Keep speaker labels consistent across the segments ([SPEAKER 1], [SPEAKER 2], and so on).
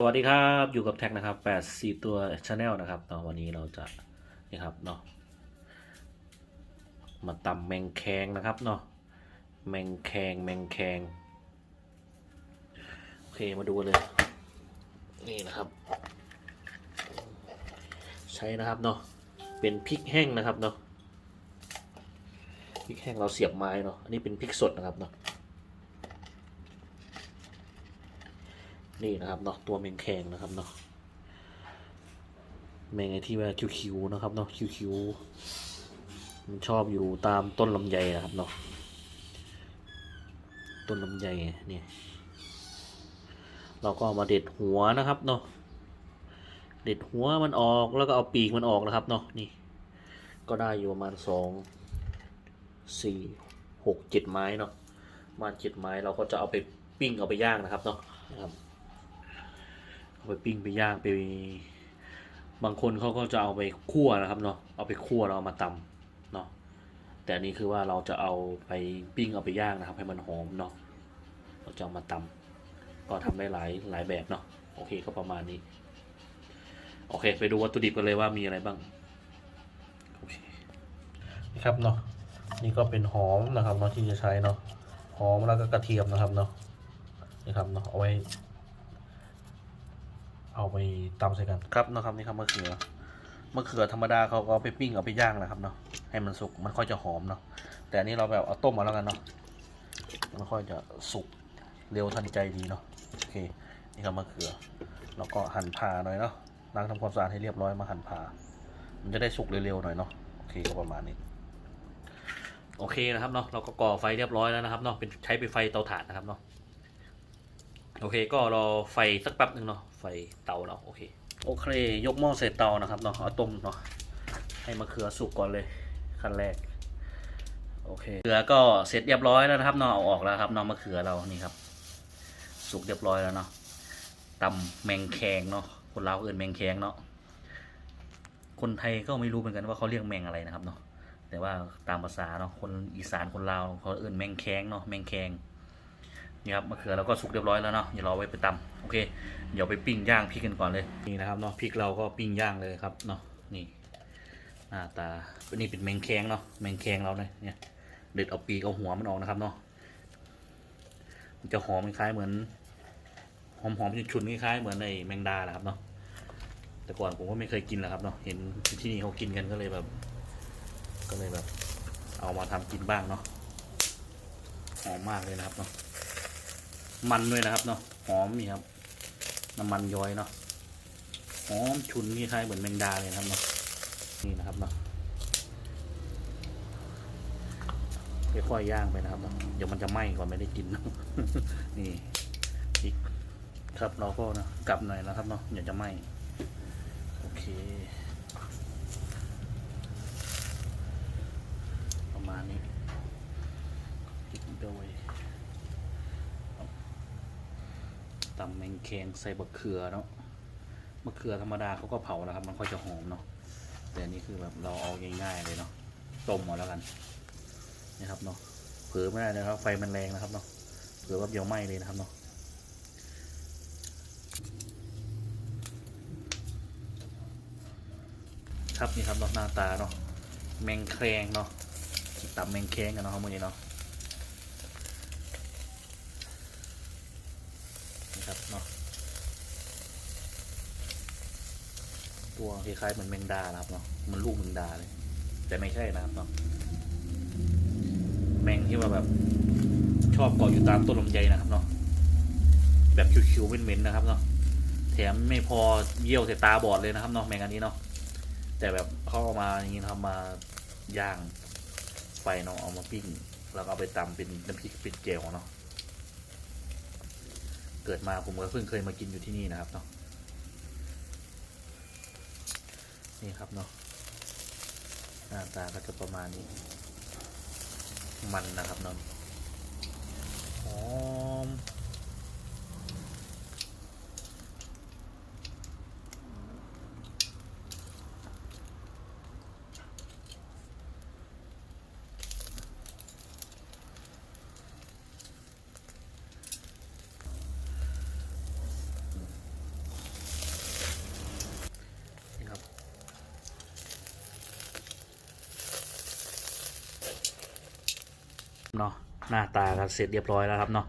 [SPEAKER 1] สวัสดีครับอยู่กับแท็กนะครับแปดสี่ตัวชาแนลนะครับเนาะวันนี้เราจะนี่ครับเนาะมาตำแมงแคงนะครับเนาะแมงแคงแมงแคงโอเคมาดูกันเลย นี่นะครับ ใช้นะครับเนาะเป็นพริกแห้งนะครับเนาะพริกแห้งเราเสียบไม้เนาะอันนี้เป็นพริกสดนะครับเนาะ นี่นะครับเนาะตัวแมงแคงนะครับเนาะแมงไอที่ว่าคิวๆนะครับเนาะคิวๆมันชอบอยู่ตามต้นลำไยนะครับเนาะต้นลำไยเนี่ยเราก็เอามาเด็ดหัวนะครับเนาะเด็ดหัวมันออกแล้วก็เอาปีกมันออกนะครับเนาะนี่ ก็ได้อยู่ประมาณสองสี่หกเจ็ดไม้เนาะประมาณเจ็ดไม้เราก็จะเอาไปปิ้งเอาไปย่างนะครับเนาะนะครับ ไปปิ้งไปย่างไป บางคนเขาก็จะเอาไปคั่วนะครับเนาะเอาไปคั่วแล้วเอามาตำเนาะแต่อันนี้คือว่าเราจะเอาไปปิ้งเอาไปย่างนะครับ ให้มันหอมเนาะเราจะเอามาตำก็ทำได้หลายหลายแบบเนาะโอเคก็ประมาณนี้ โอเค ไปดูวัตถุดิบกันเลยว่ามีอะไรบ้างโอเคนี่ครับเนาะนี่ก็เป็นหอมนะครับเนาะที่จะใช้เนาะหอมแล้วก็กระเทียมนะครับเนาะนี่ครับเนาะเอาไว้ เอาไปตำใส่กันครับนะครับนี่ครับมะเขือมะเขือธรรมดาเขาก็เอาไปปิ้งเอาไปย่างนะครับเนาะให้มันสุกมันค่อยจะหอมเนาะแต่อันนี้เราแบบเอาต้มมาแล้วกันเนาะมันค่อยจะสุกเร็วทันใจดีเนาะโอเคนี่ครับมะเขือแล้วก็หั่นผ่าหน่อยเนาะล้างทำความสะอาดให้เรียบร้อยมาหั่นผ่ามันจะได้สุกเร็วๆหน่อยเนาะโอเคก็ประมาณนี้โอเคนะครับเนาะเราก็ก่อไฟเรียบร้อยแล้วนะครับเนาะเป็นใช้เป็นไฟเตาถ่านนะครับเนาะโอเคก็รอไฟสักแป๊บหนึ่งเนาะ ไฟเตาเราโอเคโอเค ยกหม้อใส่เตานะครับเนาะเอาต้มเนาะให้มะเขือสุกก่อนเลยขั้นแรกโอเคเขือก็เสร็จเรียบร้อยแล้วนะครับเนาะเอาออกแล้วครับเนาะมะเขือเรานี่ครับ สุกเรียบร้อยแล้วเนาะตำแมงแคงเนาะคนลาวเอื่นแมงแคงเนาะคนไทยก็ไม่รู้เหมือนกันว่าเขาเรียกแมงอะไรนะครับเนาะแต่ว่าตามภาษาเนาะคนอีสานคนลาวเขาเอื่นแมงแคงเนาะแมงแคง นี่ครับมะเขือเราก็สุกเรียบร้อยแล้วเนาะอย่ารอไว้ไปตำโอเค เดี๋ยวไปปิ้งย่างพริกกันก่อนเลยนี่นะครับเนาะพริกเราก็ปิ้งย่างเลยครับเนาะนี่หน้าตานี่เป็นแมงแคงเนาะแมงแคงเราเนี่ยเนี่ยเด็ดเอาปีกเอาหัวมันออกนะครับเนาะมันจะหอมคล้ายเหมือนหอมๆฉุนๆคล้ายเหมือนในแมงดาแหละครับเนาะแต่ก่อนผมก็ไม่เคยกินแหละครับเนาะเห็นที่นี่เขากินกันก็เลยแบบ ก็เลยแบบ เอามาทำกินบ้างเนาะหอมมากเลยนะครับเนาะ มันด้วยนะครับเนาะหอมนี่ครับ น้ำมันย้อยเนาะหอมฉุนนี่คล้ายเหมือนแมงดาเลยนะครับเนาะนี่นะครับเนาะค่อยๆย่างไปนะครับเนาะเดี๋ยวมันจะไหม้ก่อนไม่ได้กินนี่อีกครับเราก็นะกลับหน่อยนะครับเนาะอย่าจะไหม้โอเค ประมาณนี้ติดโดย ตำแมงแคงใส่บะเขือเนาะมะเขือธรรมดาเขาก็เผาแล้วครับ มันค่อยจะหอมเนาะแต่อันนี้คือแบบเราเอาง่ายๆเลยเนาะต้มเอาแล้วกันนะครับเนาะเผลอไม่ได้นะครับ ไฟมันแรงนะครับเนาะเผลอว่าเดียวไหม้เลยนะครับเนาะครับนี่ครับเนาะหน้าตาเนาะแมงแคงเนาะตำแมงแคงกันเนาะครับมือนี้เนาะ นี่ครับเนาะ ตัวคล้ายๆเหมือนแมงดานะครับเนาะมันลูกแมงดาเลย แต่ไม่ใช่นะครับเนาะแมงที่ว่าแบบ ชอบเกาะอยู่ตามต้นลำไยนะครับเนาะแบบคิวๆเหม็นๆนะครับเนาะแถมไม่พอเยี่ยวใส่ตาบอดเลยนะครับเนาะแมงอันนี้เนาะแต่แบบเขาเอามาอย่างนี้ทำมาย่างไฟเนาะเอามาปิ้งแล้วก็เอาไปตำเป็นน้ำพริกเป็นเจลเนาะเกิดมาผมก็เพิ่งเคยมากินอยู่ที่นี่นะครับเนาะ นี่ครับเนาะหน้าตาก็จะประมาณนี้ มันนะครับเนาะหอม หน้าตากันเสร็จเรียบร้อยแล้วครับเนาะ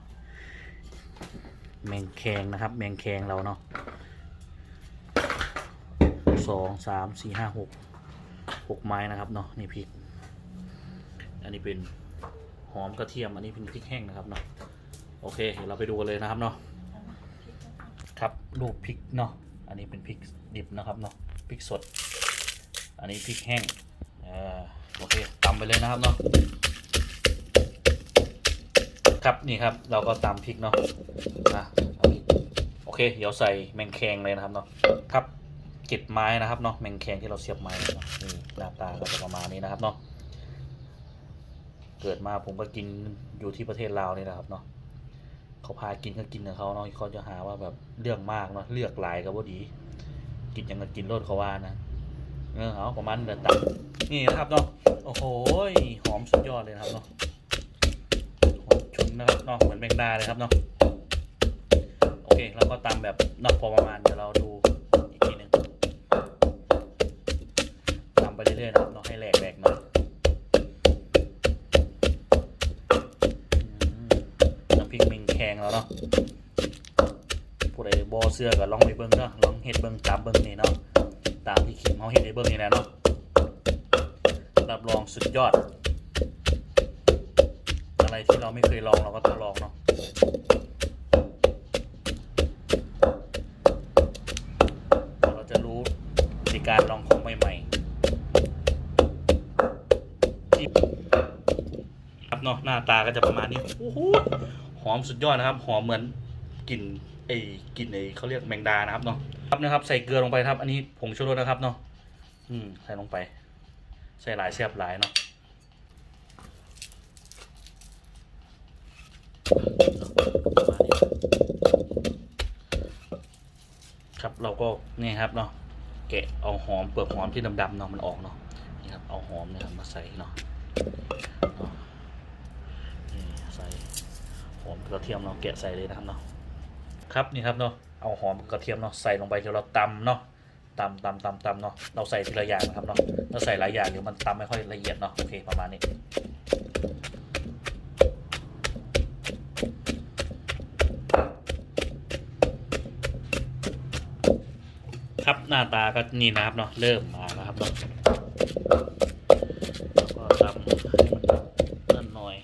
[SPEAKER 1] แมงแคงนะครับ แมงแคงเราเนาะสองสามสี่ห้าหกหกไม้นะครับเนาะนี่พริก อันนี้เป็นหอมกระเทียม อันนี้เป็นพริกแห้งนะครับเนาะโอเคเดี๋ยวเราไปดูกันเลยนะครับเนาะครับลูกพริกเนาะอันนี้เป็นพริกดิบนะครับเนาะพริกสด อันนี้พริกแห้งอ่าโอเคตำไปเลยนะครับเนาะ ครับนี่ครับ เราก็ตำพริกเนาะอะโอเค เดี๋ยวใส่แมงแคงเลยนะครับเนาะครับเก็บไม้นะครับเนาะแมงแคงที่เราเสียบไม้เนาะนี่หน้าตาก็จะประมาณนี้นะครับเนาะเกิดมาผมก็กินอยู่ที่ประเทศลาวนี่แหละครับเนาะเขาพากินก็กินกับเขาเนาะเขาจะหาว่าแบบเรื่องมากเนาะเลือกหลายก็บ่ดี กินยังก็กินรสเขาว่านะเออเอาประมาณเดือนตับนี่นะครับเนาะโอ้โหหอมสุดยอดเลยนะครับเนาะ นะครับเนาะเหมือนแมงดาเลยครับเนาะโอเคแล้วก็ตามแบบเนาะพอประมาณเดี๋ยวเราดูอีกทีหนึ่งตามไปเรื่อยๆนะครับเนาะให้แหลกๆหลกหน่อยน้ำพริกแมงแคงแล้วเนาะผู้ใดบอเสื้อก็ลองไปเบิ้งเนาะลองเฮ็ดเบิ้งตามเบิ้งนี่เนาะตามที่คิมเขาเห็นในเบื้งนี้แหละเนาะรับรองสุดยอด อะไรที่เราไม่เคยลองเราก็ต้องลองเนาะเราจะรู้ในการลองของใหม่ๆครับเนาะหน้าตาก็จะประมาณนี้โอ้โหหอมสุดยอดนะครับ หอมเหมือนกลิ่นไอ้กลิ่นไอ้เขาเรียกแมงดานะครับเนาะครับนะครับ ใส่เกลือลงไปครับ อันนี้ผงชูรสนะครับเนาะอืมใส่ลงไป ใส่หลายแซ่บหลายเนาะครับเรา ก็นี่ครับเนาะแกะเอาหอมเปลือกหอมที่ดำๆเนาะมันออกเนาะนี่ครับเอาหอมเนี่ยครับมาใส่เนาะเนาะนี่ใส่หอมกระเทียมเนาะแกะใส่เลยนะครับเนาะครับนี่ครับเนาะเอาหอมกระเทียมเนาะใส่ลงไปเดี๋ยวเราตำเนาะตำตำตำตำเนาะเราใส่ทีละอย่างนะครับเนาะเราใส่หลายอย่างเดี๋ยวมันตำไม่ค่อยละเอียดเนาะโอเคประมาณนี้ครับ หน้าตาก็นี่นะครับเนาะเริ่มมาแล้วครับเนาะแล้วก็ตำให้มันนั่นหน่อย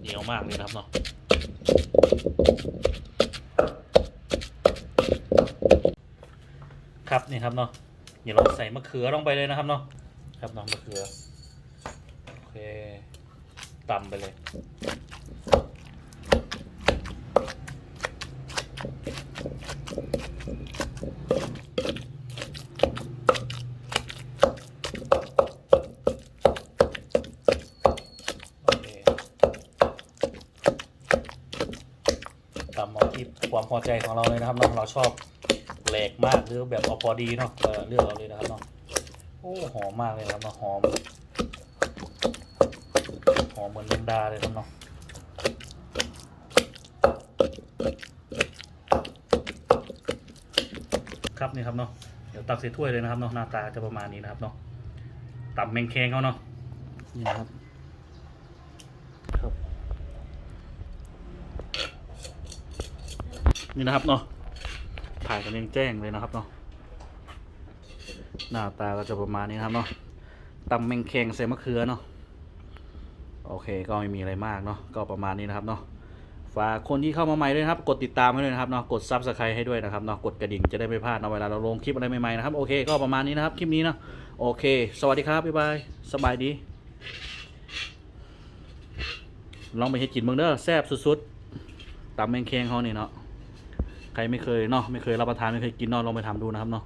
[SPEAKER 1] เหนียวมากเลยนะครับเนาะครับนี่ครับเนาะเดี๋ยวเราใส่มะเขือลงไปเลยนะครับเนาะครับน้องมะเขือโอเคตำไปเลย โอเคตามเอา ที่ความพอใจของเราเลยนะครับเนาะเราชอบแหลกมากหรือแบบเอาพอดีเนาะเลือกเอาเลยนะครับเนาะโอ้หอมมากเลยนะครับเนาะหอมหอมเหมือนเมนดาเลยครับเนาะครับนี่ครับเนาะเดี๋ยวตักใส่ถ้วยเลยนะครับเนาะหน้าตาจะประมาณนี้นะครับเนาะตำแมงแคงเขาเนาะนี่นะครับ นี่นะครับเนาะถ่ายกันเองแจ้งเลยนะครับเนาะหน้าตาก็จะประมาณนี้นะครับเนาะตำแมงแคงใส่มะเขือเนาะโอเคก็ไม่มีอะไรมากเนาะก็ประมาณนี้นะครับเนาะฝากคนที่เข้ามาใหม่ด้วยนะครับ กดติดตามให้ด้วยนะครับเนาะกดซับสไครต์ให้ด้วยนะครับเนาะกดกระดิ่งจะได้ไม่พลาดเนาะเวลาเราลงคลิปอะไรใหม่ๆนะครับโอเคก็ประมาณนี้นะครับคลิปนี้เนาะโอเค สวัสดีครับบ๊ายบายสบายดี ลองไปเฮ็ดกินเบิ่งเด้อแซ่บสุดๆตำแมงแคงเขานี่เนาะ ครไม่เคยเนาะไม่เคยรับประทานไม่เคยกินเนาะลองไปทำดูนะครับเนาะ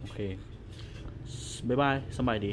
[SPEAKER 1] โอเคบ๊ายบายสบายดี